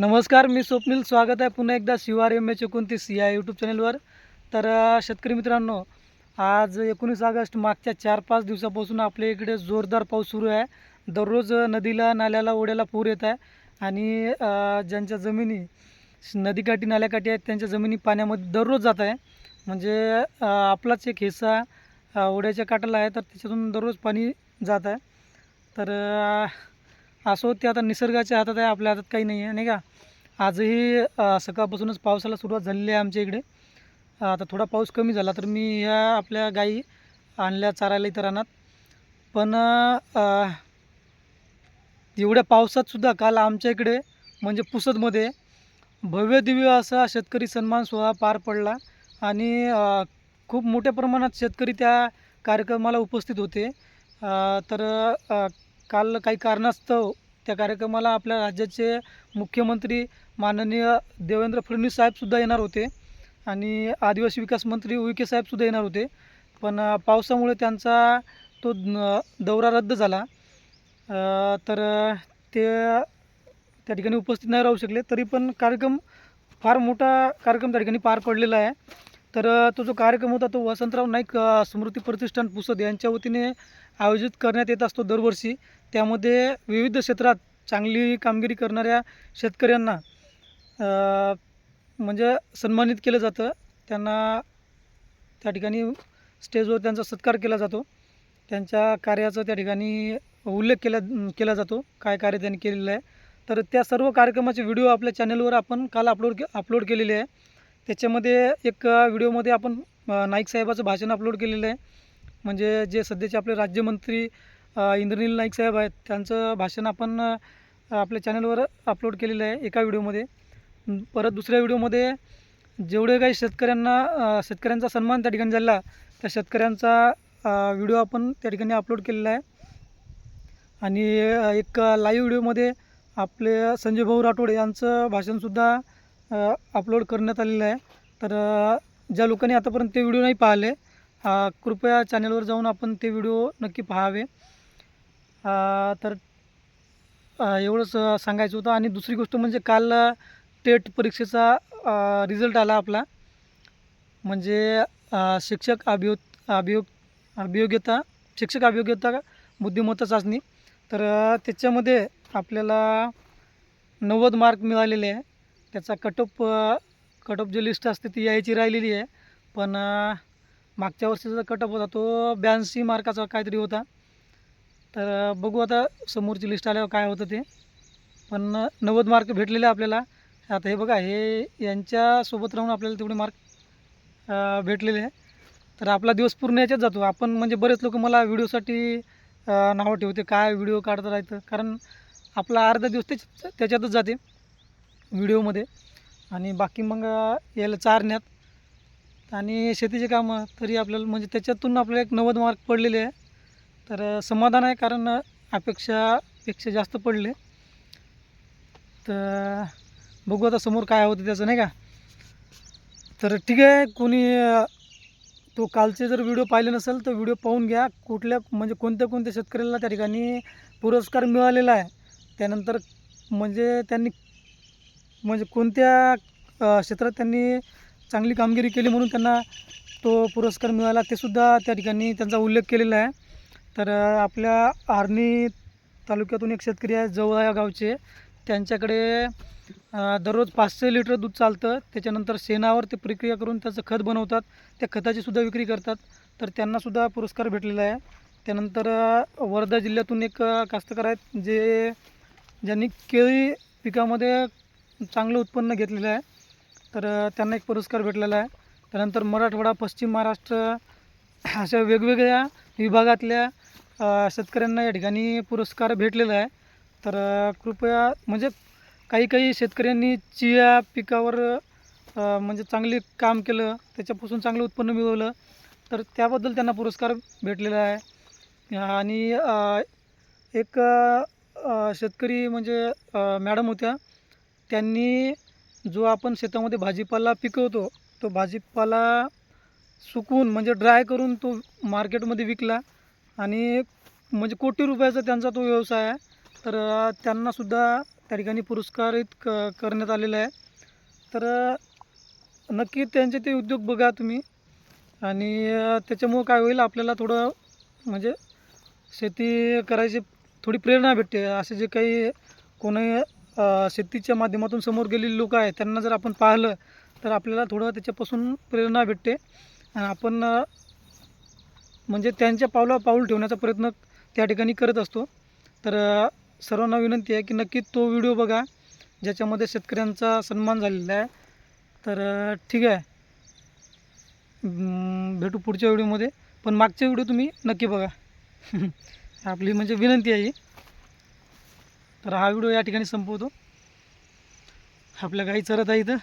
नमस्कार मी स्वप्नील. स्वागत आहे पुन्हा एकदा शिवार एम एच एकोणतीस या यूट्यूब चॅनलवर तर शेतकरी मित्रांनो आज एकोणीस ऑगस्ट मागच्या चार पाच दिवसापासून आपल्या इकडे जोरदार पाऊस सुरू आहे. दररोज नदीला नाल्याला ओढ्याला पूर येत आहे आणि ज्यांच्या जमिनी नदीकाठी नाल्याकाठी आहेत त्यांच्या जमिनी पाण्यामध्ये दररोज जात आहे. म्हणजे आपलाच एक हिस्सा ओढ्याच्या काठाला आहे तर त्याच्यातून दररोज पाणी जात आहे. तर असो ते आता निसर्गाच्या हातात आहे आपल्या हातात काही नाही आहे नाही का? आजही सकाळपासूनच पावसाला सुरुवात झालेली आहे आमच्या इकडे. आता थोडा पाऊस कमी झाला तर मी ह्या आपल्या गाई आणल्या चारायला इथं रानात पण एवढ्या पावसातसुद्धा काल आमच्या इकडे म्हणजे पुसदमध्ये भव्य दिव्य असा शेतकरी सन्मान सोहळा पार पडला आणि खूप मोठ्या प्रमाणात शेतकरी त्या कार्यक्रमाला उपस्थित होते. तर काल काही कारणास्तव त्या कार्यक्रमाला आपल्या राज्याचे मुख्यमंत्री माननीय देवेंद्र फडणवीस साहेबसुद्धा येणार होते आणि आदिवासी विकास मंत्री उईके साहेबसुद्धा येणार होते. पण पावसामुळे त्यांचा तो दौरा रद्द झाला. तर ते त्या ठिकाणी उपस्थित नाही राहू शकले. तरी पण कार्यक्रम फार मोठा कार्यक्रम त्या ठिकाणी पार पडलेला आहे. तर तो जो कार्यक्रम होता तो वसंतराव नाईक स्मृती प्रतिष्ठान पुसद यांच्या वतीने आयोजित करण्यात येत असतो दरवर्षी. त्यामध्ये विविध क्षेत्रात चांगली कामगिरी करणाऱ्या शेतकऱ्यांना म्हणजे सन्मानित केलं जातं. त्यांना त्या ठिकाणी स्टेजवर त्यांचा सत्कार केला जातो. त्यांच्या कार्याचा त्या ठिकाणी उल्लेख केला केला जातो काय कार्य त्यांनी केलेलं आहे. तर त्या सर्व कार्यक्रमाचे व्हिडिओ आपल्या चॅनलवर आपण काल अपलोड के अपलोड केलेले आहे. त्याच्यामध्ये एक व्हिडिओमध्ये आपण नाईक साहेबाचं भाषण अपलोड केलेलं आहे. म्हणजे जे सध्याचे आपले राज्यमंत्री इंद्रनील नाईक साहेब आहेत त्यांचं भाषण आपण आपल्या चॅनलवर अपलोड केलेलं आहे एका व्हिडिओमध्ये. परत दुसऱ्या व्हिडिओमध्ये जेवढे काही शेतकऱ्यांना शेतकऱ्यांचा सन्मान त्या ठिकाणी झाला त्या शेतकऱ्यांचा व्हिडिओ आपण त्या ठिकाणी अपलोड केलेला आहे. आणि एक लाईव्ह व्हिडिओमध्ये आपले संजय भाऊ राठोड यांचं भाषणसुद्धा अपलोड करण्यात आलेलं आहे. तर ज्या लोकांनी आतापर्यंत ते व्हिडिओ नाही पाहिले कृपया चॅनलवर जाऊन आपण ते व्हिडिओ नक्की पाहावे. तर एवढंच सांगायचं होतं. आणि दुसरी गोष्ट म्हणजे काल टेट परीक्षेचा रिझल्ट आला आपला. म्हणजे शिक्षक अभियो अभियोग अभियोग्यता शिक्षक अभियोग्यता बुद्धिमत्ता चाचणी. तर त्याच्यामध्ये आपल्याला नव्वद मार्क मिळालेले आहे. त्याचा कटअप कटअप जी लिस्ट असते ती यायची राहिलेली आहे. पण मागच्या वर्षीचा कटअप होता तो ब्याऐंशी मार्काचा काहीतरी होता. तर बघू आता समोरची लिस्ट आल्यावर काय होतं ते. पण नव्वद मार्क भेटलेले आहे आपल्याला. आता हे बघा हे यांच्यासोबत राहून आपल्याला तेवढे मार्क भेटलेले आहे. तर आपला दिवस पूर्ण याच्यात जातो. आपण म्हणजे बरेच लोक मला व्हिडिओसाठी नावं ठेवते. काय व्हिडिओ काढता राहतं? कारण आपला अर्धा दिवस त्याच त्याच्यातच जाते. व्हिडिओमध्ये. आणि बाकी मग यायला याला चारण्यात. आणि शेतीचे कामं तरी आपल्याला म्हणजे त्याच्यातून आपल्याला एक नव्वद मार्क पडलेले आहे. तर समाधान आहे कारण अपेक्षापेक्षा जास्त पडले. तर बघू आता समोर काय होतं त्याचं नाही का? तर ठीक आहे कोणी तो कालचे जर व्हिडिओ पाहिले नसेल तर व्हिडिओ पाहून घ्या. कुठल्या म्हणजे कोणत्या कोणत्या शेतकऱ्याला त्या ठिकाणी पुरस्कार मिळालेला आहे. त्यानंतर म्हणजे त्यांनी म्हणजे कोणत्या अ, क्षेत्रात त्यांनी चांगली कामगिरी केली म्हणून त्यांना तो पुरस्कार मिळाला ते सुद्धा त्या ठिकाणी त्यांचा उल्लेख केलेला आहे. तर अ, आपल्या आर्णी तालुक्यातून एक शेतकरी आहे जवळ या गावचे. त्यांच्याकडे अ, दररोज पाचशे लिटर दूध चालतं. त्याच्यानंतर शेणावर ते प्रक्रिया करून त्याचं खत बनवतात. त्या खताची सुद्धा विक्री करतात. तर त्यांनासुद्धा पुरस्कार भेटलेला आहे. त्यानंतर अ, वर्धा जिल्ह्यातून एक अ, कास्तकार आहेत जे ज्यांनी केळी पिकामध्ये चांगलं उत्पन्न घेतलेलं आहे. तर त्यांना एक पुरस्कार भेटलेला आहे. त्यानंतर मराठवाडा पश्चिम महाराष्ट्र अशा वेगवेगळ्या विभागातल्या शेतकऱ्यांना या ठिकाणी पुरस्कार भेटलेला आहे. तर कृपया म्हणजे काही काही शेतकऱ्यांनी चिया पिकावर म्हणजे चांगले काम केलं त्याच्यापासून चांगलं उत्पन्न मिळवलं तर त्याबद्दल त्यांना पुरस्कार भेटलेला आहे. आणि एक शेतकरी म्हणजे मॅडम होत्या त्यांनी जो आपण शेतामध्ये भाजीपाला पिकवतो तो भाजीपाला सुकवून म्हणजे ड्राय करून तो मार्केटमध्ये विकला आणि म्हणजे कोटी रुपयाचा त्यांचा तो व्यवसाय आहे. तर त्यांनासुद्धा त्या ठिकाणी पुरस्कारित क करण्यात आलेला आहे. तर नक्की त्यांचे ते उद्योग बघा तुम्ही. आणि त्याच्यामुळं काय होईल आपल्याला थोडं म्हणजे शेती करायची थोडी प्रेरणा भेटते. असे जे काही कोणी शेतीच्या माध्यमातून समोर गेलेले लोक आहेत त्यांना जर आपण पाहिलं तर आपल्याला थोडं त्याच्यापासून प्रेरणा भेटते. आणि आपण म्हणजे त्यांच्या पावला पाऊल ठेवण्याचा प्रयत्न त्या ठिकाणी करत असतो. तर सर्वांना विनंती आहे की नक्की तो व्हिडिओ बघा ज्याच्यामध्ये शेतकऱ्यांचा सन्मान झालेला आहे. तर ठीक आहे. भेटू पुढच्या व्हिडिओमध्ये. पण मागच्या व्हिडिओ तुम्ही नक्की बघा. आपली म्हणजे विनंती आहे ही. तर हा व्हिडिओ या ठिकाणी संपवतो. आपल्या गाई चरत आहे इथं.